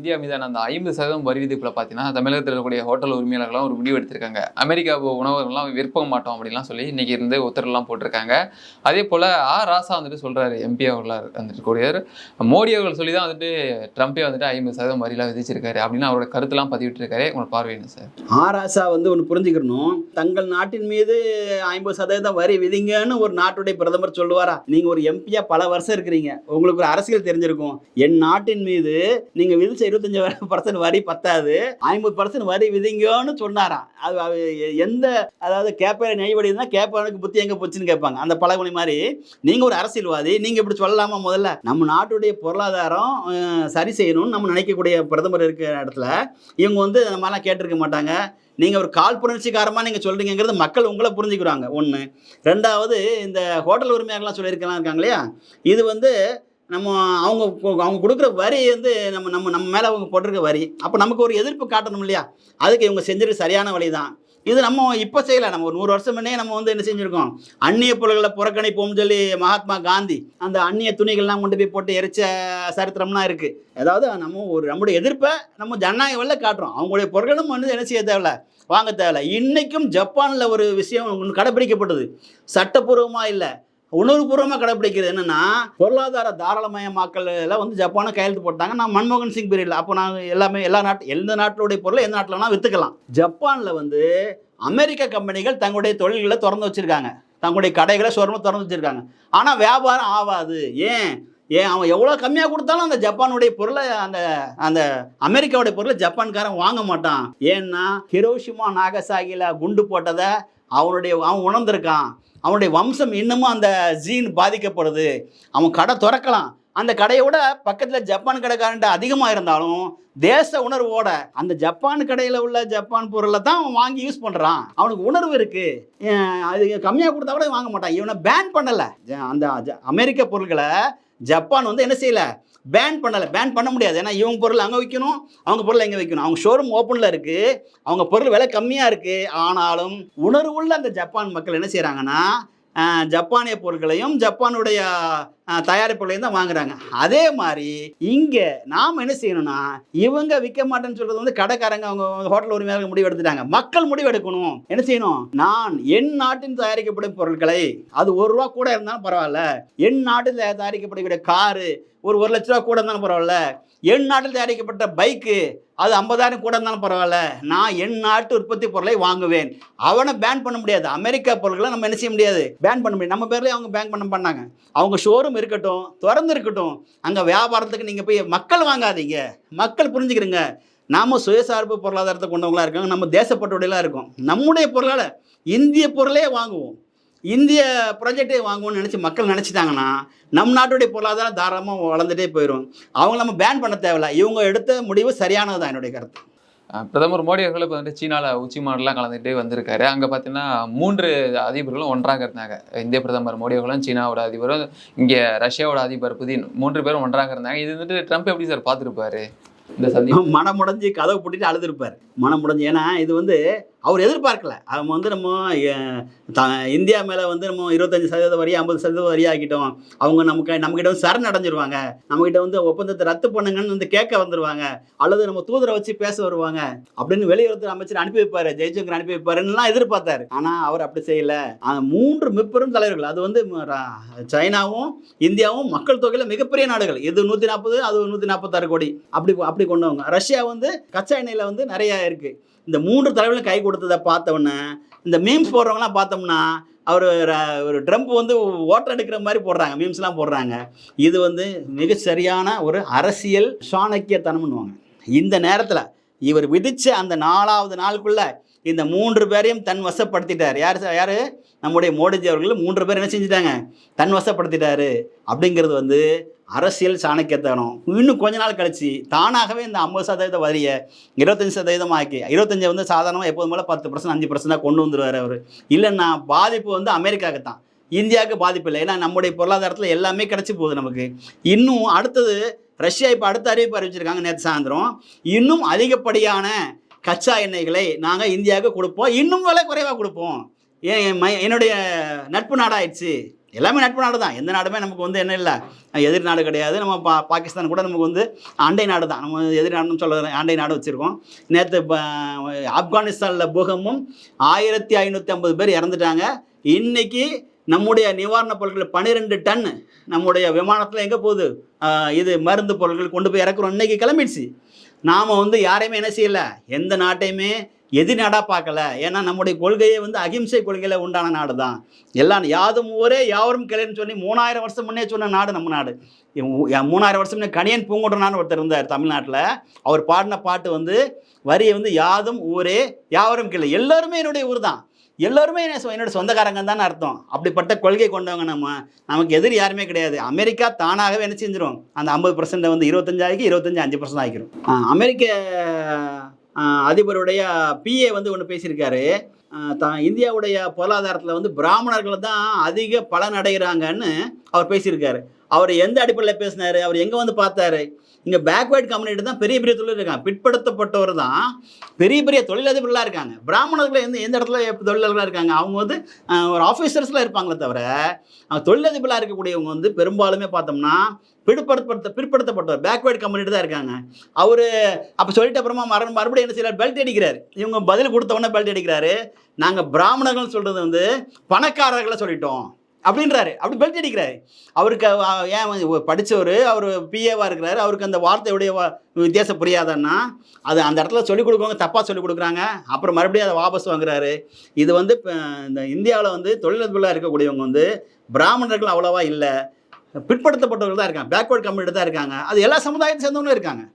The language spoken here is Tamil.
இந்தியா மீதான அந்த ஐம்பது சதவீதம் வரி விதிப்புல பார்த்தீங்கன்னா தமிழகத்தில் இருக்கக்கூடிய ஹோட்டல் உரிமையாளர்கள்லாம் ஒரு முடிவு எடுத்திருக்காங்க. அமெரிக்கா உணவகங்கள்லாம் விற்க மாட்டோம் அப்படின்லாம் சொல்லி இன்னைக்கு இருந்து உத்தரவுலாம் போட்டிருக்காங்க. அதே போல ஆ. ராசா வந்துட்டு சொல்றாரு எம்பி அவர்களாக வந்துட்டு கூடியவர் மோடி அவர்கள் சொல்லி தான் வந்துட்டு ட்ரம்ப்பே வந்துட்டு ஐம்பது சதவீதம் வரிலாம் விதிச்சிருக்காரு அப்படின்னு அவரோட கருத்துலாம் பதிவிட்டு இருக்காரு உங்களோட சார் என்ன சார்? வந்து ஒன்று புரிஞ்சுக்கணும். தங்கள் நாட்டின் மீது ஐம்பது சதவீதம் வரி விதிங்கன்னு ஒரு நாட்டுடைய பிரதமர் சொல்லுவாரா? நீங்கள் ஒரு எம்பியா பல வருஷம் இருக்கிறீங்க. உங்களுக்கு ஒரு அரசியல் தெரிஞ்சிருக்கும். என் நாட்டின் மீது நீங்கள் விதிச்ச இருபத்தஞ்சு பர்சன்ட் வரி பத்தாது. ஐம்பது பர்சன்ட் வரி விதிங்கன்னு சொன்னாராம். அது எந்த அதாவது கேப்பையில நெய்வடி தான் கேப்பனுக்கு புத்தி எங்க போச்சுன்னு கேட்பாங்க. அந்த பழமொழி மாதிரி நீங்க ஒரு அரசியல்வாதி நீங்க இப்படி சொல்லலாமா முதல்ல? நம்ம நாட்டுடைய பொருளாதாரம் சரி செய்யணும்னு நம்ம நினைக்கக்கூடிய பிரதமர் இருக்கிற இடத்துல இவங்க வந்து இந்த மாதிரிலாம் கேட்டிருக்க மாட்டாங்க. நீங்கள் ஒரு காழ்ப்புணர்ச்சிக்காரமாக நீங்கள் சொல்கிறீங்கிறது மக்கள் உங்களை புரிஞ்சுக்கிறாங்க. ஒன்று ரெண்டாவது இந்த ஹோட்டல் உரிமையாளர்லாம் சொல்லியிருக்கலாம் இருக்காங்க இல்லையா? இது வந்து நம்ம அவங்க கு- அவங்க கொடுக்குற வரி வந்து நம்ம நம்ம நம்ம மேலே அவங்க போட்டிருக்க வரி. அப்போ நமக்கு ஒரு எதிர்ப்பு காட்டணும் இல்லையா? அதுக்கு இவங்க செஞ்சது சரியான வழி தான் இது நம்ம இப்போ செய்யலை. நம்ம ஒரு நூறு வருஷம் முன்னே நம்ம வந்து என்ன செஞ்சுருக்கோம்? அந்நிய பொருள்களை புறக்கணிப்போம்னு சொல்லி மகாத்மா காந்தி அந்த அந்நிய துணிகள்லாம் கொண்டு போய் போட்டு எரிச்ச சரித்திரம்லாம் இருக்குது அதாவது நம்ம ஒரு நம்முடைய எதிர்ப்பை நம்ம ஜனநாயக வழியில் காட்டுறோம். அவங்களுடைய பொருட்களும் வந்து என்ன செய்ய தேவையில்ல? வாங்க தேவையில்ல. இன்றைக்கும் ஜப்பானில் ஒரு விஷயம் கடைபிடிக்கப்பட்டது. சட்டப்பூர்வமாக இல்லை. உணர்வுபூர்வமாக கடைப்பிடிக்கிறது என்னென்னா பொருளாதார தாராளமயமாக்கல் எல்லாம் வந்து ஜப்பானை கையெழுத்து போட்டாங்க. நான் மன்மோகன் சிங் பீரியடில் அப்போ நான் எல்லாமே எல்லா நாட்டு எந்த நாட்டினுடைய பொருளை எந்த நாட்டில் வேணால் விற்றுக்கலாம் ஜப்பானில் வந்து அமெரிக்க கம்பெனிகள் தங்களுடைய தொழில்களை திறந்து வச்சுருக்காங்க. தங்களுடைய கடைகளை ஷோரூமை திறந்து வச்சுருக்காங்க. ஆனால் வியாபாரம் ஆகாது. ஏன்? ஏன்? அவன் எவ்வளோ கம்மியாக கொடுத்தாலும் அந்த ஜப்பானுடைய பொருளை அந்த அந்த அமெரிக்காவுடைய பொருளை ஜப்பான்காரன் வாங்க மாட்டான். ஏன்னா ஹிரோஷிமா நாகசாகியில் குண்டு போட்டதை அவனுடைய அவன் உணர்ந்திருக்கான். அவனுடைய வம்சம் இன்னமும் அந்த ஜீன் பாதிக்கப்படுது. அவன் கடை திறக்கலாம். அந்த கடையோட பக்கத்தில் ஜப்பான் கடைக்காரன்ட்ட அதிகமாக இருந்தாலும் தேச உணர்வோட அந்த ஜப்பான் கடையில் உள்ள ஜப்பான் பொருளை தான் அவன் வாங்கி யூஸ் பண்ணுறான் அவனுக்கு உணர்வு இருக்குது அது கம்மியாக கொடுத்தா கூட வாங்க மாட்டான். இவனை பேன் பண்ணலை. அந்த அமெரிக்க பொருட்களை ஜப்பான் வந்து என்ன செய்யலை? பேன் பண்ணலை. பேன் பண்ண முடியாது. ஏன்னா இவங்க பொருள் அங்கே வைக்கணும் அவங்க பொருள் எங்கே வைக்கணும். அவங்க ஷோரூம் ஓப்பனில் இருக்குது அவங்க பொருள் விலை கம்மியாக இருக்குது ஆனாலும் உணர்வுள்ள அந்த ஜப்பான் மக்கள் என்ன செய்கிறாங்கன்னா ஜப்பானிய பொருட்களையும் ஜப்பானுடைய தயாரிப்புகளையும் தான் வாங்குறாங்க. அதே மாதிரி இங்கே நாம் என்ன செய்யணும்னா இவங்க விற்க மாட்டேன்னு சொல்கிறது வந்து கடைக்காரங்க அவங்க ஹோட்டல் உரிமையாளர்கள் முடிவு எடுத்துட்டாங்க. மக்கள் முடிவு எடுக்கணும். என்ன செய்யணும்? நான் என் நாட்டின் தயாரிக்கப்படும் பொருட்களை அது ஒரு ரூபா கூட இருந்தாலும் பரவாயில்ல. என் நாட்டில் தயாரிக்கப்படக்கூடிய காரு ஒரு ஒரு லட்ச ரூபா கூட இருந்தாலும் பரவாயில்ல. என் நாட்டில் தயாரிக்கப்பட்ட பைக்கு அது ஐம்பதாயிரம் கூட இருந்தாலும் பரவாயில்ல. நான் என் நாட்டு உற்பத்தி பொருளை வாங்குவேன். அவனை பேன் பண்ண முடியாது. அமெரிக்கா பொருட்களை நம்ம என்ன செய்ய முடியாது? பேன் பண்ண முடியாது. நம்ம பேர்லேயே அவங்க பேன் பண்ண பண்ணாங்க அவங்க ஷோரூம் இருக்கட்டும் திறந்து இருக்கட்டும் அங்கே வியாபாரத்துக்கு நீங்கள் போய் மக்கள் வாங்காதீங்க. மக்கள் புரிஞ்சுக்கிறீங்க நாம் சுயசார்பு பொருளாதாரத்தை கொண்டவங்களா இருக்காங்க நம்ம தேசப்பட்டோடையெல்லாம் இருக்கும். நம்முடைய பொருளால் இந்திய பொருளே வாங்குவோம். இந்திய ப்ராஜெக்டே வாங்குவோம்னு நினச்சி மக்கள் நினச்சிட்டாங்கன்னா நம் நாட்டுடைய பொருளாதாரம் தாராளமாக வளர்ந்துட்டே போயிடும் அவங்க நம்ம பேன் பண்ண தேவையில்ல. இவங்க எடுத்த முடிவு சரியானது தான் என்னுடைய கருத்து. பிரதமர் மோடி அவர்கள் இப்போ வந்துட்டு சீனாவில் உச்சி மாநாடுலாம் கலந்துகிட்டே வந்திருக்காரு. அங்கே பார்த்தீங்கன்னா மூன்று அதிபர்களும் ஒன்றாக இருந்தாங்க. இந்திய பிரதமர் மோடி அவர்களும் சீனாவோட அதிபரும் இங்கே ரஷ்யாவோட அதிபர் புதின் மூன்று பேரும் ஒன்றாக இருந்தாங்க. இது வந்துட்டு ட்ரம்ப் எப்படி சார் பார்த்துருப்பாரு இந்த சந்தி மனமுடைஞ்சு கதவை பூட்டிட்டு அழுதுருப்பார். மனம் ஏன்னா இது வந்து அவர் எதிர்பார்க்கல. அவங்க வந்து நம்ம த இந்தியா மேலே வந்து நம்ம இருபத்தஞ்சு சதவீத வரி ஐம்பது சதவீத வரி ஆக்கிட்டோம். அவங்க நமக்கு நம்மக்கிட்ட வந்து சரண் அடைஞ்சிருவாங்க நம்மக்கிட்ட வந்து ஒப்பந்தத்தை ரத்து பண்ணுங்கன்னு வந்து கேட்க வந்துருவாங்க. அல்லது நம்ம தூதரை வச்சு பேச வருவாங்க. அப்படின்னு வெளியுறவுத்துறை அமைச்சர் அனுப்பி வைப்பார் ஜெய்சங்கர் அனுப்பி வைப்பாருன்னுலாம் எதிர்பார்த்தாரு. ஆனால் அவர் அப்படி செய்யலை. மூன்று மிப்பெரும் தலைவர்கள் அது வந்து சைனாவும் இந்தியாவும் மக்கள் தொகையில் மிகப்பெரிய நாடுகள். இது நூற்றி நாற்பது அது நூற்றி நாற்பத்தாறு கோடி. அப்படி அப்படி கொண்டவங்க. ரஷ்யா வந்து கச்சா எண்ணெயில் வந்து நிறையா இருக்குது இந்த மூன்று தலைவர்களும் கை கொடுத்ததை பார்த்தவொன்னே இந்த மீம்ஸ் போடுறவங்களாம் பார்த்தோம்னா அவர் ஒரு ட்ரம்ப் வந்து ஓட்டர் எடுக்கிற மாதிரி போடுறாங்க மீம்ஸ்லாம் போடுறாங்க. இது வந்து மிக சரியான ஒரு அரசியல் சாணக்கியத்தனம்னுவாங்க. இந்த நேரத்தில் இவர் விதித்த அந்த நாலாவது நாளுக்குள்ளே இந்த மூன்று பேரையும் தன் வசப்படுத்திட்டார். யார் யார்? நம்முடைய மோடிஜி அவர்கள் மூன்று பேர் என்ன செஞ்சுட்டாங்க? தன் வசப்படுத்திட்டாரு. அப்படிங்கிறது வந்து அரசியல் சாணக்கியத்தனம். இன்னும் கொஞ்ச நாள் கழிச்சு தானாகவே இந்த ஐம்பது சதவீத வரியை இருபத்தஞ்சி சதவீதம் ஆக்கி இருபத்தஞ்சை வந்து சாதாரணமாக எப்போதும் போல பத்து பர்சன்ட் அஞ்சு பர்சன்டாக கொண்டு வந்துருவார் அவர். இல்லைன்னா பாதிப்பு வந்து அமெரிக்காவுக்கு தான். இந்தியாவுக்கு பாதிப்பு இல்லை. ஏன்னா நம்முடைய பொருளாதாரத்தில் எல்லாமே கிடச்சி போகுது நமக்கு. இன்னும் அடுத்தது ரஷ்யா இப்போ அடுத்த அறிவிப்பு அறிவிச்சிருக்காங்க நேற்று சாயந்தரம். இன்னும் அதிகப்படியான கச்சா எண்ணெய்களை நாங்கள் இந்தியாவுக்கு கொடுப்போம். இன்னும் விலை குறைவாக கொடுப்போம். ஏன் என் என்னுடைய நட்பு நாடாயிடுச்சு. எல்லாமே நட்பு நாடு தான் எந்த நாடுமே நமக்கு வந்து என்ன இல்லை. எதிர் நாடு கிடையாது. நம்ம பா பாகிஸ்தான் கூட நமக்கு வந்து அண்டை நாடு தான் நம்ம எதிர் நாடுன்னு சொல்ல அண்டை நாடு வச்சுருக்கோம். நேற்று ஆப்கானிஸ்தானில் பூகமும் ஆயிரத்தி ஐநூற்றி ஐம்பது பேர் இறந்துட்டாங்க. இன்னைக்கு நம்முடைய நிவாரணப் பொருட்கள் பன்னிரெண்டு டன் நம்முடைய விமானத்தில் எங்கே போகுது? இது மருந்து பொருட்கள் கொண்டு போய் இறக்குறோம். இன்றைக்கி கிளம்பிடுச்சு. நாம் வந்து யாரையுமே என்ன செய்யலை. எந்த நாட்டையுமே எது நாடாக பார்க்கல? ஏன்னா நம்முடைய கொள்கையே வந்து அகிம்சை கொள்கையில் உண்டான நாடு தான் எல்லாம் யாதும் ஊரே யாவரும் கிளைன்னு சொல்லி மூணாயிரம் வருஷம் முன்னே சொன்ன நாடு நம்ம நாடு. மூணாயிரம் வருஷம் முன்னே கணியன் பூங்குன்றனான்னு ஒருத்தர் இருந்தார் தமிழ்நாட்டில். அவர் பாடின பாட்டு வந்து வரியை வந்து யாதும் ஊரே யாவரும் கிளை. எல்லாருமே என்னுடைய ஊர் தான் எல்லாருமே என்ன சொ- என்னோட சொந்தக்காரங்க தான் அர்த்தம். அப்படிப்பட்ட கொள்கை கொண்டவங்க நம்ம. நமக்கு எதிர் யாருமே கிடையாது. அமெரிக்கா தானாகவே என்ன செஞ்சிடும் அந்த ஐம்பது பர்சன்ட்டை வந்து இருபத்தஞ்சாயிக்கு இருபத்தஞ்சு அஞ்சு பர்சன்ட் ஆகிக்கிறோம் அமெரிக்க அதிபருடைய பிஏ வந்து ஒன்று பேசியிருக்காரு. தான் இந்தியாவுடைய பொருளாதாரத்தில் வந்து பிராமணர்கள் தான் அதிக பலன் அடைகிறாங்கன்னு அவர் பேசியிருக்காரு. அவர் எந்த அடிப்படையில் பேசினார்? அவர் எங்கே வந்து பார்த்தாரு? இங்கே பேக்வேர்ட் கம்யூனிட்டி தான் பெரிய பெரிய தொழில் இருக்காங்க. பிற்படுத்தப்பட்டவர் தான் பெரிய பெரிய தொழிலதிபர்களாக இருக்காங்க. பிராமணர்கள் எந்த எந்த இடத்துல தொழிலாளர்களாக இருக்காங்க? அவங்க வந்து ஒரு ஆஃபீஸர்ஸ்லாம் இருப்பாங்களே தவிர தொழிலதிபர்களாக இருக்கக்கூடியவங்க வந்து பெரும்பாலுமே பார்த்தோம்னா பிற்படுத்தப்படுத்த பிற்படுத்தப்பட்டவர் பேக்வேர்ட் கம்யூனிட்டி தான் இருக்காங்க. அவர் அப்போ சொல்லிட்டு அப்புறமா மறு மறுபடியும் என்ன செய்யறாரு பெல்ட் அடிக்கிறார். இவங்க பதில் கொடுத்தவொடனே பெல்ட் அடிக்கிறாரு. நாங்கள் பிராமணர்கள் சொல்கிறது வந்து பணக்காரர்களை சொல்லிட்டோம். அப்படின்றாரு. அப்படி பெல்ட் அடிக்கிறாரு. அவருக்கு ஏன் படித்தவர் அவர் பிஏவாக இருக்கிறாரு. அவருக்கு அந்த வார்த்தையுடைய வித்தியாசம் புரியாதன்னா அது அந்த இடத்துல சொல்லிக் கொடுக்குறவங்க தப்பாக சொல்லிக் கொடுக்குறாங்க. அப்புறம் மறுபடியும் அதை வாபஸ் வாங்குறாரு. இது வந்து இந்த இந்தியாவில் வந்து தொழிலதிபர்களாக இருக்கக்கூடியவங்க வந்து பிராமணர்கள் அவ்வளோவா இல்லை. பிற்படுத்தப்பட்டவர்கள் தான் இருக்காங்க. பேக்வேர்ட் கம்யூனிட்டி தான் இருக்காங்க. அது எல்லா சமுதாயத்தை சேர்ந்தவங்களும் இருக்காங்க.